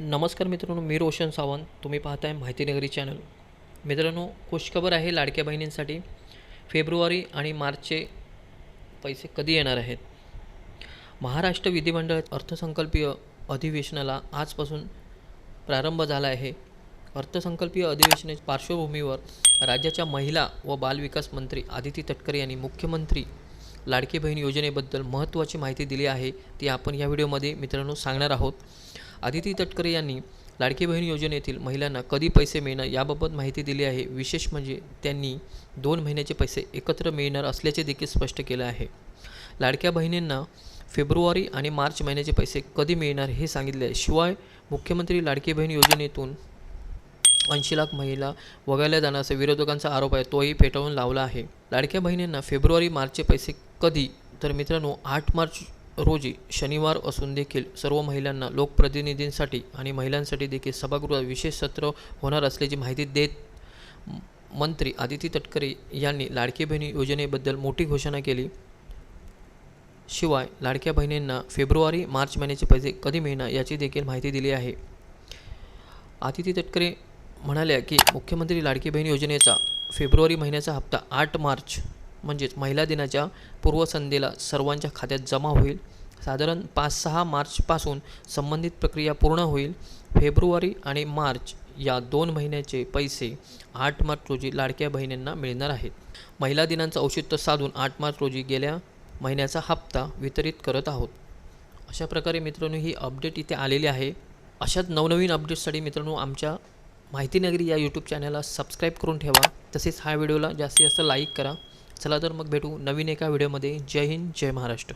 नमस्कार मित्रांनो मी रोशन सावंत. तुम्ही पाहताय माहितीनगरी चॅनल. मित्रांनो खुशखबर आहे लाडक्या बहिणींसाठी. फेब्रुवारी आणि मार्चचे पैसे कधी येणार आहेत? महाराष्ट्र विधिमंडळ अर्थसंकल्पीय अधिवेशनाला आजपासून प्रारंभ झाला आहे. अर्थसंकल्पीय अधिवेशनाच्या पार्श्वभूमीवर राज्याच्या महिला व बालविकास मंत्री आदिती तटकरे यांनी मुख्यमंत्री लाडकी बहीण योजनेबद्दल महत्त्वाची माहिती दिली आहे ती आपण या व्हिडिओमध्ये मित्रांनो सांगणार आहोत. आदिती तटकरे यांनी लाडकी बहीण योजनेतील महिलांना कधी पैसे मिळणार याबाबत माहिती दिली आहे. विशेष म्हणजे त्यांनी दोन महिन्याचे पैसे एकत्र मिळणार असल्याचे देखील स्पष्ट केलं आहे. लाडक्या बहिणींना फेब्रुवारी आणि मार्च महिन्याचे पैसे कधी मिळणार हे सांगितले आहे. शिवाय मुख्यमंत्री लाडकी बहीण योजनेतून ऐंशी लाख महिला वगळल्या जाण्याचा विरोधकांचा आरोप आहे तोही फेटाळून लावला आहे. लाडक्या बहिणींना फेब्रुवारी मार्चचे पैसे कधी? तर मित्रांनो आठ मार्च रोजी शनिवार असून देखील सर्व महिलांना लोकप्रतिनिधींसाठी आणि महिलांसाठी देखील सभागृहात विशेष सत्र होणार असल्याची माहिती देत मंत्री आदिती तटकरे यांनी लाडकी बहिणी योजनेबद्दल मोठी घोषणा केली. शिवाय लाडक्या बहिणींना फेब्रुवारी मार्च महिन्याचे पैसे कधी मिळणार याची देखील माहिती दिली आहे. आदिती तटकरे म्हणाल्या की मुख्यमंत्री लाडकी बहीण योजनेचा फेब्रुवारी महिन्याचा हप्ता आठ मार्च म्हणजेच महिला दिनाच्या पूर्वसंध्येला सर्वांच्या खात्यात जमा होईल. साधारण पाच सहा मार्चपासून संबंधित प्रक्रिया पूर्ण होईल. फेब्रुवारी आणि मार्च या दोन महिन्याचे पैसे आठ मार्च रोजी लाडक्या बहिणींना मिळणार आहेत. महिला दिनांचं औचित्य साधून आठ मार्च रोजी गेल्या महिन्याचा हप्ता वितरित करत आहोत. अशा प्रकारे मित्रांनो ही अपडेट इथे आलेली आहे. अशाच नवनवीन अपडेट्ससाठी मित्रांनो आमच्या माहिती नगरी या यूट्यूब चॅनलला सबस्क्राईब करून ठेवा. तसेच हा व्हिडिओला जास्तीत जास्त लाईक करा. चला तर मग भेटू नवीन एका व्हिडिओमध्ये. जय हिंद जय महाराष्ट्र.